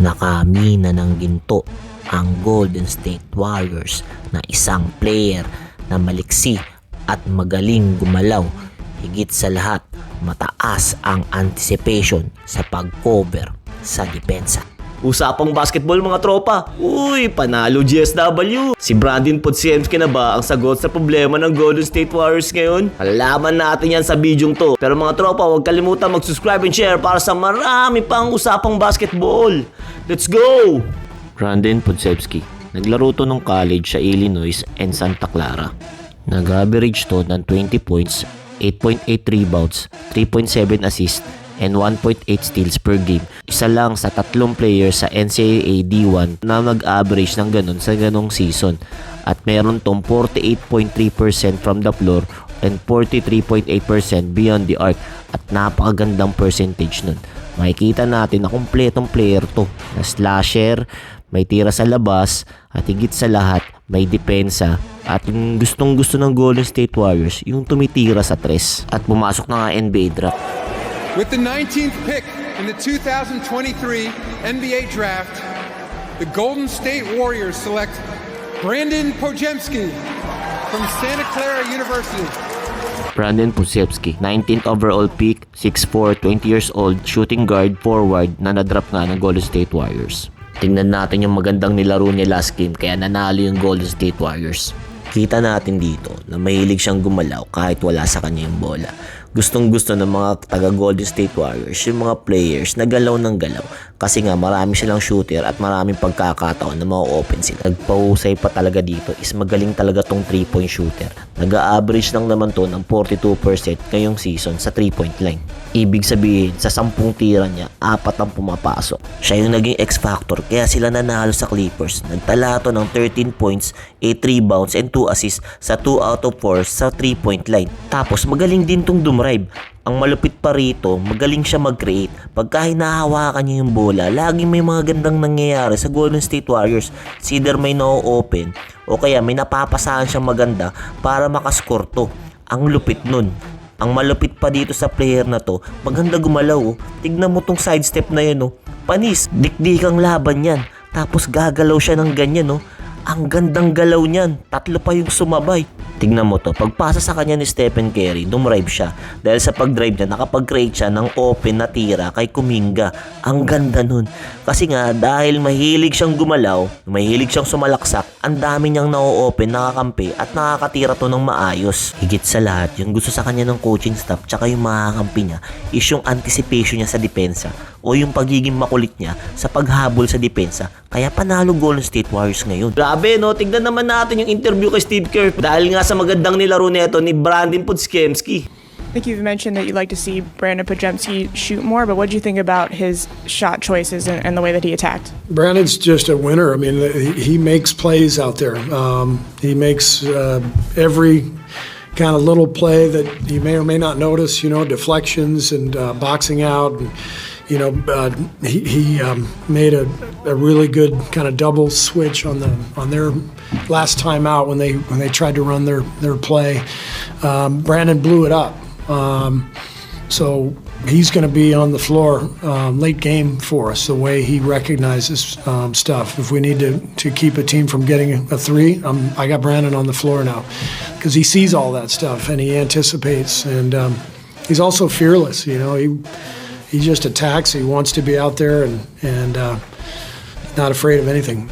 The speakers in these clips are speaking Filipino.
Nakamina ng ginto ang Golden State Warriors na isang player na maliksi at magaling gumalaw. Higit sa lahat, mataas ang anticipation sa pag-cover sa depensa. Usapang basketball mga tropa. Uy, panalo GSW. Si Brandon Podsiemski na ba ang sagot sa problema ng Golden State Warriors ngayon? Malalaman natin yan sa bidyong to. Pero mga tropa, huwag kalimutan mag-subscribe and share para sa marami pang usapang basketball. Let's go! Brandon Podsebski, naglaro to ng college sa Illinois and Santa Clara. Nag-average to ng 20 points, 8.8 rebounds, 3.7 assists, and 1.8 steals per game. Isa lang sa tatlong players sa NCAA D1 na mag-average ng ganun sa ganong season. At meron tong 48.3% from the floor and 43.8% beyond the arc at napakagandang percentage nun. Makikita natin na kumpletong player to na slasher, may tira sa labas at higit sa lahat may depensa at yung gustong gusto ng Golden State Warriors yung tumitira sa tres at pumasok na nga NBA draft With the 19th pick in the 2023 NBA Draft, the Golden State Warriors select Brandon Pojemski from Santa Clara University. Brandon Pusevsky, 19th overall pick, 6'4", 20 years old, shooting guard, forward na nadrap nga ng Golden State Warriors. Tingnan natin yung magandang nilaro niya last game kaya nanalo yung Golden State Warriors. Kita natin dito na mahilig siyang gumalaw kahit wala sa kanya yung bola. Gustong gusto ng mga taga Golden State Warriors yung mga players na galaw ng galaw kasi nga marami silang shooter at maraming pagkakataon na ma-open sila. Nagpahusay pa talaga dito is magaling talaga tong 3 point shooter. Nag-average lang naman to ng 42% ngayong season sa 3 point line. Ibig sabihin, sa 10 tira niya, apat ang pumapasok. Siya yung naging X-factor kaya sila nanalo sa Clippers. Nagtala to ng 13 points, 8 rebounds, and 2 assists sa 2 out of 4 sa 3 point line. Tapos magaling din tong dumrive. Ang malupit pa rito, magaling siya mag-create. Pagka hinahawakan niya yung bola, laging may mga gandang nangyayari sa Golden State Warriors. Either may no-open o kaya may napapasahan siyang maganda para makascore to. Ang lupit nun. Ang malupit pa dito sa player na to, maganda gumalaw oh. Tignan mo tong sidestep na yan oh. Panis, dikdikang laban yan. Tapos gagalaw siya ng ganyan oh. Ang gandang galaw niyan. Tatlo pa yung sumabay. Tignan mo to. Pagpasa sa kanya ni Stephen Curry, dumrive siya. Dahil sa pag-drive niya, nakapag-create siya ng open na tira kay Kuminga. Ang ganda nun. Kasi nga, dahil mahilig siyang gumalaw, mahilig siyang sumalaksak, ang dami niyang na-open, nakakampi, at nakakatira to ng maayos. Higit sa lahat, yung gusto sa kanya ng coaching staff, tsaka yung makakampi niya, is yung anticipation niya sa depensa o yung pagiging makulit niya sa paghabol sa depensa. Kaya panalo Golden State Warriors ngayon. Grabe no, tignan naman natin yung interview kay Steve Kerr dahil nga sa magandang nilaro nito ni Brandon Podsiemski. I think you've mentioned that you'd like to see Brandon Pajemski shoot more, but what do you think about his shot choices and, and the way that he attacked? Brandon's just a winner. I mean, he, he makes plays out there. Um, he makes uh, every kind of little play that you may or may not notice. You know, deflections and uh, boxing out. And, you know, uh, he, he um, made a, a really good kind of double switch on the on their last time out when they when they tried to run their their play. Um, Brandon blew it up. Um, so he's going to be on the floor um, late game for us. The way he recognizes um, stuff. If we need to to keep a team from getting a three, um, I got Brandon on the floor now because he sees all that stuff and he anticipates and he's also fearless. You know, he he just attacks. He wants to be out there and and uh, not afraid of anything.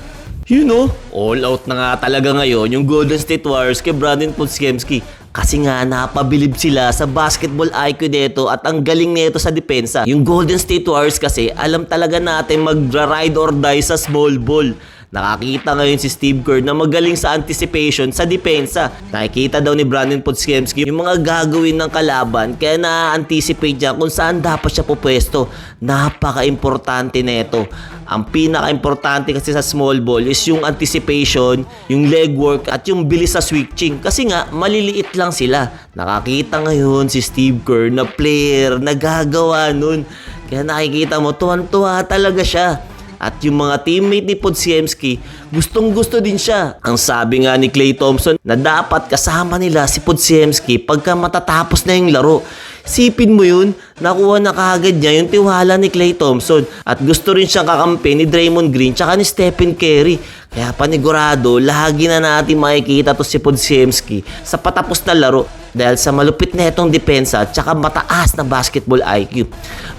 You know, all out na nga talaga ngayon yung Golden State Warriors kay Brandon Podsiemski. Kasi nga napabilib sila sa basketball IQ nito at ang galing nito sa depensa. Yung Golden State Warriors kasi alam talaga natin magra-ride or die sa small ball. Nakakita ngayon si Steve Kerr na magaling sa anticipation sa depensa. Nakikita daw ni Brandon Podsiemski yung mga gagawin ng kalaban kaya na-anticipate niya kung saan dapat siya pupwesto. Napaka-importante nito. Ang pinaka-importante kasi sa small ball is yung anticipation, yung leg work at yung bilis sa switching. Kasi nga, maliliit lang sila. Nakakita ngayon si Steve Kerr na player na gagawa nun. Kaya nakikita mo, tuwan-tuwa talaga siya. At yung mga teammate ni Podsiemski, gustong gusto din siya. Ang sabi nga ni Clay Thompson na dapat kasama nila si Podsiemski pagka matatapos na yung laro. Sipin mo yun, nakuha na kaagad niya yung tiwala ni Clay Thompson at gusto rin siyang kakampi ni Draymond Green tsaka ni Stephen Curry. Kaya panigurado, lagi na natin makikita to si Podziemski sa patapos na laro dahil sa malupit na itong depensa at saka mataas na basketball IQ.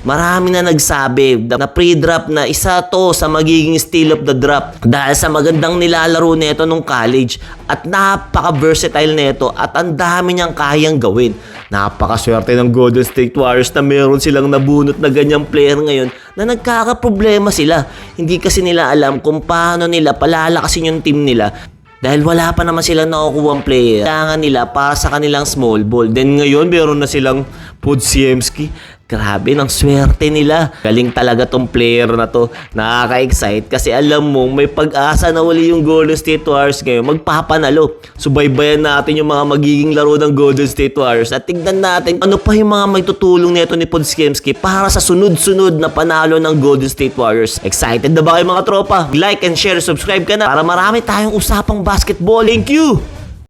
Marami na nagsabi na pre-drop na isa to sa magiging steal of the drop dahil sa magandang nilalaro nito nung college at napaka-versatile nito at ang dami niyang kayang gawin. Napakaswerte ng Golden State Warriors na meron silang nabunot na ganyang player ngayon na nagkakaproblema sila. Hindi kasi nila alam kung paano nila palalakasin yung team nila dahil wala pa naman silang nakukuha player. Kailangan nila para sa kanilang small ball. Then ngayon, meron na silang Podziemski. Grabe, ng swerte nila. Galing talaga tong player na to. Nakaka-excite kasi alam mo, may pag-asa na uli yung Golden State Warriors ngayon. Magpapanalo. Subaybayan natin yung mga magiging laro ng Golden State Warriors at tignan natin ano pa yung mga may tutulong nito ni Podziemski para sa sunod-sunod na panalo ng Golden State Warriors. Excited na ba kayo mga tropa? Like and share, subscribe ka na para marami tayong usapang basketball. Thank you!